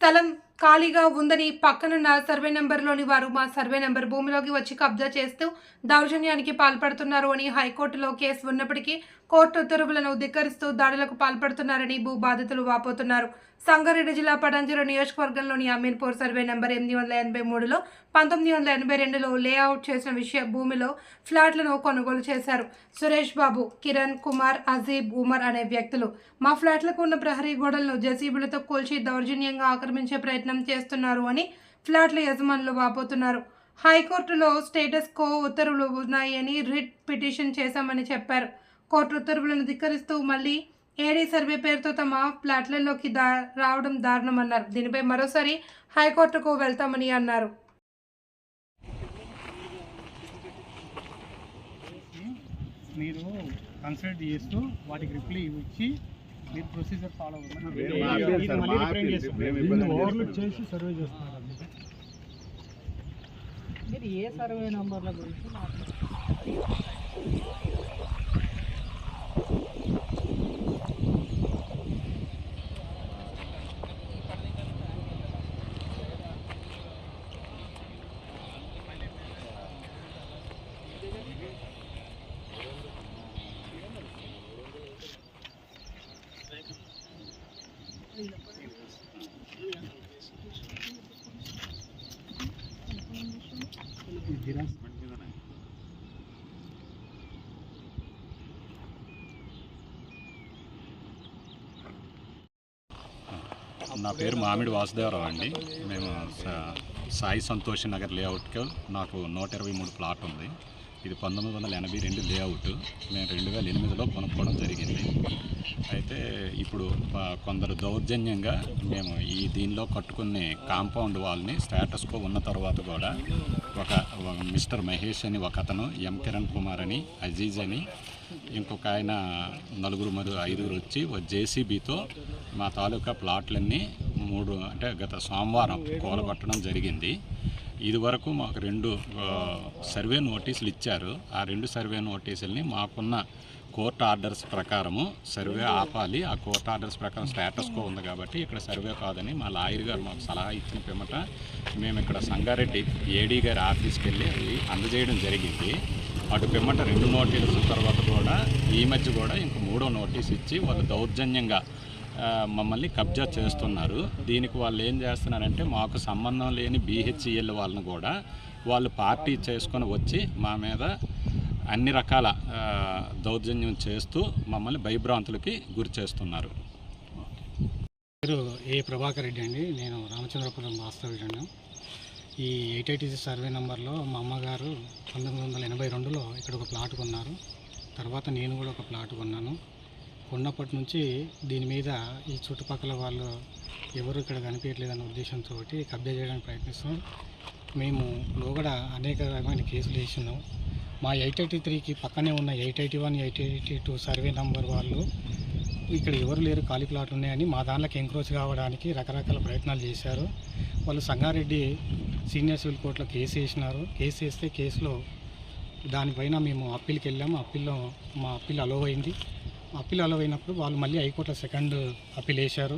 స్థలం ఖాళీగా ఉందని పక్కనున్న సర్వే నెంబర్లోని వారు మా సర్వే నెంబర్ భూమిలోకి వచ్చి కబ్జా చేస్తూ దౌర్జన్యానికి పాల్పడుతున్నారు అని హైకోర్టులో కేసు ఉన్నప్పటికీ కోర్టు ఉత్తర్వులను ధిక్కరిస్తూ దాడులకు పాల్పడుతున్నారని భూ బాధితులు వాపోతున్నారు. సంగారెడ్డి జిల్లా పటాంజరు నియోజకవర్గంలోని అమీన్పూర్ సర్వే నెంబర్ ఎనిమిది వందల ఎనభై మూడులో పంతొమ్మిది వందల ఎనభై రెండులో లేఅవుట్ చేసిన విషయ భూమిలో ఫ్లాట్లను కొనుగోలు చేశారు. సురేష్ బాబు కిరణ్ కుమార్ అజీబ్ ఉమర్ అనే వ్యక్తులు. మా ఫ్లాట్లకు ఉన్న ప్రహరీ గోడలను జసీబులతో కూల్చి దౌర్జన్యంగా ఆక్రమించే ప్రయత్నం చేస్తున్నారు అని ఫ్లాట్ల యజమానులు వాపోతున్నారు. హైకోర్టులో స్టేటస్ కో ఉత్తర్వులు ఉన్నాయని రిట్ పిటిషన్ చేశామని చెప్పారు. కోర్టు ఉత్తర్వులను ధిక్కరిస్తూ మళ్ళీ ఏడీ సర్వే పేరుతో తమ ఫ్లాట్లలోకి దా రావడం దారుణమన్నారు. దీనిపై మరోసారి హైకోర్టుకు వెళ్తామని అన్నారు. మీరు కన్సల్ట్ చేస్తూ వాటికి రిప్లై ఇచ్చి మీరు ప్రొసీజర్ ఫాలో. చేసి సర్వే చేస్తున్నారు మీరు ఏ సర్వే నంబర్ల గురించి నా పేరు మామిడి వాసుదేవరావు అండి. మేము సాయి సంతోష్ నగర్ లేఅవుట్కి నాకు నూట ఇరవై మూడు ప్లాట్ ఉంది. ఇది పంతొమ్మిది వందల ఎనభై రెండు లేఅవుట్. మేము రెండు వేల ఎనిమిదిలో కొనుక్కోవడం జరిగింది. అయితే ఇప్పుడు కొందరు దౌర్జన్యంగా మేము ఈ దీనిలో కట్టుకునే కాంపౌండ్ వాల్ని స్టేటస్కో ఉన్న తర్వాత కూడా ఒక మిస్టర్ మహేష్ అని ఒక అతను ఎం కిరణ్ కుమార్ అని అజీజ్ అని ఇంకొక ఆయన నలుగురు మరియు ఐదుగురు వచ్చి ఒక జేసీబీతో మా తాలూకా ప్లాట్లన్నీ మూడు అంటే గత సోమవారం కూలగొట్టడం జరిగింది. ఇదివరకు మాకు రెండు సర్వే నోటీసులు ఇచ్చారు ఆ రెండు సర్వే నోటీసుల్ని మాకున్న కోర్టు ఆర్డర్స్ ప్రకారము సర్వే ఆపాలి. ఆ కోర్టు ఆర్డర్స్ ప్రకారం స్టేటస్ కో ఉంది కాబట్టి ఇక్కడ సర్వే కాదని మా లాయర్ గారు మాకు సలహా ఇచ్చిన పిమ్మట మేము ఇక్కడ సంగారెడ్డి ఏడీ గారి ఆఫీస్కి వెళ్ళి అవి అందజేయడం జరిగింది. అటు పిమ్మట రెండు నోటీసుల తర్వాత కూడా ఈ మధ్య కూడా ఇంక మూడో నోటీస్ ఇచ్చి వాళ్ళు దౌర్జన్యంగా మమ్మల్ని కబ్జా చేస్తున్నారు. దీనికి వాళ్ళు ఏం చేస్తున్నారంటే మాకు సంబంధం లేని బీహెచ్ఈఎల్ వాళ్ళని కూడా వాళ్ళు పార్టీ చేసుకొని వచ్చి మా మీద అన్ని రకాల దౌర్జన్యం చేస్తూ మమ్మల్ని భయభ్రాంతులకి గురి చేస్తున్నారు. పేరు ఏ ప్రభాకర్ రెడ్డి అండి? నేను రామచంద్రపురం వాస్తవ్యుడు ఈ ఎయిట్ ఎయిటీ సర్వే నెంబర్లో మా అమ్మగారు పంతొమ్మిది వందల ఎనభై రెండులో ఇక్కడ ఒక ప్లాట్ కొన్నారు. తర్వాత నేను కూడా ఒక ప్లాట్ కొన్నాను. ఉన్నప్పటి నుంచి దీని మీద ఈ చుట్టుపక్కల వాళ్ళు ఎవరు ఇక్కడ కనిపించట్లేదన్న ఉద్దేశంతో కబ్జా చేయడానికి ప్రయత్నిస్తాం మేము లోగడ అనేక రకమైన కేసులు వేసినాం. మా ఎయిట్ ఎయిటీ త్రీకి పక్కనే ఉన్న eight eighty one eight eighty two survey number వాళ్ళు ఇక్కడ ఎవరు లేరు ఖాళీ ప్లాట్ ఉన్నాయని మా దాంట్లోకి ఎంక్రోచ్ కావడానికి రకరకాల ప్రయత్నాలు చేశారు. వాళ్ళు సంగారెడ్డి సీనియర్ సివిల్ కోర్టులో కేసు వేసినారు. కేసు వేస్తే కేసులో దానిపైన మేము అప్పీల్కి వెళ్ళాము. అప్పీల్లో మా అప్పీల్ అలో అయింది. అప్పీల్ అలో అయినప్పుడు వాళ్ళు మళ్ళీ హైకోర్టులో సెకండ్ అప్పీల్ వేశారు.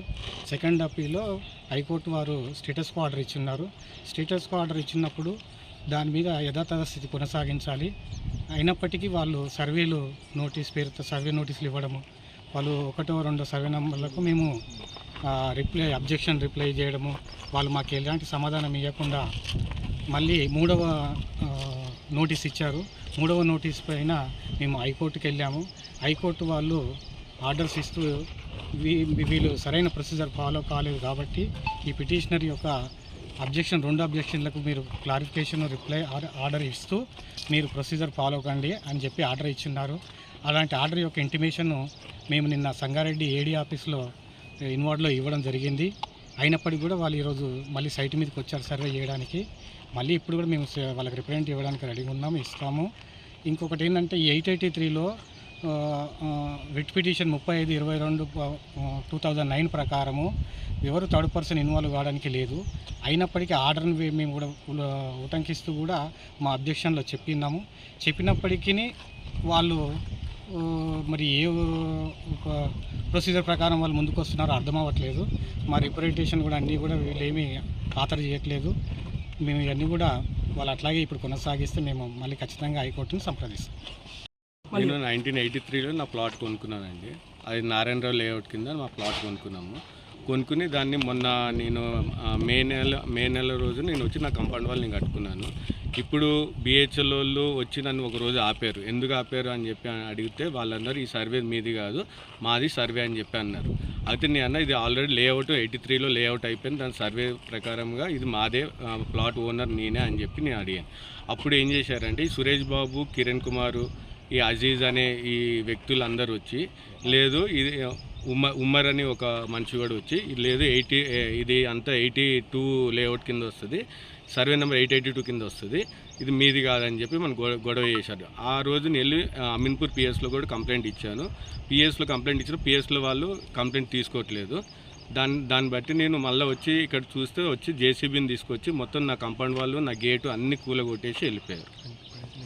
సెకండ్ అప్పీల్లో హైకోర్టు వారు స్టేటస్ కో ఆర్డర్ ఇచ్చిన్నారు. స్టేటస్ కో ఆర్డర్ ఇచ్చినప్పుడు దాని మీద యథాతథ స్థితి కొనసాగించాలి. అయినప్పటికీ వాళ్ళు సర్వేలు నోటీస్ పేరుతో సర్వే నోటీసులు ఇవ్వడము వాళ్ళు ఒకటో రెండో సర్వే నెంబర్లకు మేము రిప్లై అబ్జెక్షన్ రిప్లై చేయడము వాళ్ళు మాకు ఎలాంటి సమాధానం ఇవ్వకుండా మళ్ళీ మూడవ నోటీస్ ఇచ్చారు. మూడవ నోటీస్ పైన మేము హైకోర్టుకి వెళ్ళాము. హైకోర్టు వాళ్ళు ఆర్డర్స్ ఇస్తూ వీ- వీళ్ళు సరైన ప్రొసీజర్ ఫాలో కాలేదు కాబట్టి ఈ పిటిషనర్ యొక్క అబ్జెక్షన్ రెండు అబ్జెక్షన్లకు మీరు క్లారిఫికేషన్ రిప్లై ఆర్డర్- ఆర్డర్ ఇస్తూ మీరు ప్రొసీజర్ ఫాలో కండి అని చెప్పి ఆర్డర్ ఇచ్చిన్నారు. అలాంటి ఆర్డర్ యొక్క ఇంటిమేషన్ మేము నిన్న సంగారెడ్డి ఏడీ ఆఫీస్లో ఇన్వార్డ్లో ఇవ్వడం జరిగింది. అయినప్పటికీ కూడా వాళ్ళు ఈరోజు మళ్ళీ సైట్ మీదకి వచ్చారు సర్వే చేయడానికి మళ్ళీ ఇప్పుడు కూడా మేము వాళ్ళకి రిప్రజెంట్ ఇవ్వడానికి రెడీగా ఉన్నాము ఇస్తాము ఇంకొకటి ఏంటంటే ఎయిట్ ఎయిటీ త్రీలో రిట్ పిటిషన్ ముప్పై ఐదు ఇరవై రెండు టూ థౌజండ్ నైన్ ప్రకారము ఎవరు థర్డ్ పర్సన్ ఇన్వాల్వ్ కావడానికి లేదు అయినప్పటికీ ఆర్డర్ని మేము కూడా ఉటంకిస్తూ కూడా మా అబ్జెక్షన్లో చెప్పినాము చెప్పినప్పటికీ వాళ్ళు మరి ఏ ఒక ప్రొసీజర్ ప్రకారం వాళ్ళు ముందుకు వస్తున్నారో అర్థం అవ్వట్లేదు. మా రిప్రజెంటేషన్ కూడా అన్నీ కూడా వీళ్ళేమీ ఖాతరు చేయట్లేదు. మేము ఇవన్నీ కూడా వాళ్ళు అట్లాగే ఇప్పుడు కొనసాగిస్తే మేము మళ్ళీ ఖచ్చితంగా హైకోర్టుని సంప్రదిస్తాం. నేను నైన్టీన్ ఎయిటీ త్రీలో నా ప్లాట్ కొనుక్కున్నానండి. అది నారాయణరావు లేఅవుట్ కింద మా ప్లాట్ కొనుక్కున్నాము. కొనుక్కుని దాన్ని మొన్న నేను మే నెల మే నెల రోజు నేను వచ్చి నా కంపౌండ్ వాళ్ళు నేను కట్టుకున్నాను. ఇప్పుడు బిహెచ్ఎల్ వాళ్ళు వచ్చి నన్ను ఒక రోజు ఆపారు. ఎందుకు ఆపారు అని చెప్పి అడిగితే వాళ్ళందరూ ఈ సర్వే మీది కాదు మాది సర్వే అని చెప్పి అన్నారు. అయితే నేను అన్న ఇది ఆల్రెడీ లేఅవుట్ ఎయిటీ త్రీలో లేఅవుట్ అయిపోయింది. దాని సర్వే ప్రకారంగా ఇది మాదే ప్లాట్ ఓనర్ నేనే అని చెప్పి నేను అడిగాను. అప్పుడు ఏం చేశారంటే ఈ సురేష్ బాబు కిరణ్ కుమారు ఈ అజీజ్ అనే ఈ వ్యక్తులందరూ వచ్చి లేదు ఇది ఉమ్మ ఉమ్మర్ అని ఒక మనిషి కూడా వచ్చి ఇది లేదు ఎయిటీ ఇది అంతా ఎయిటీ టూ లేఅవుట్ కింద వస్తుంది. Survey number eight eighty two కింద వస్తుంది. ఇది మీది కాదని చెప్పి మనం గొడవ చేశారు. ఆ రోజు నేను వెళ్ళి అమీన్పూర్ పిఎస్లో కూడా కంప్లైంట్ ఇచ్చాను. పిఎస్లో కంప్లైంట్ ఇచ్చిన పిఎస్లో వాళ్ళు కంప్లైంట్ తీసుకోవట్లేదు. దాన్ని దాన్ని బట్టి నేను మళ్ళీ వచ్చి ఇక్కడ చూస్తే వచ్చి జేసీబీని తీసుకొచ్చి మొత్తం నా కంపౌండ్ వాళ్ళు నా గేటు అన్ని కూల కొట్టేసి వెళ్ళిపోయారు.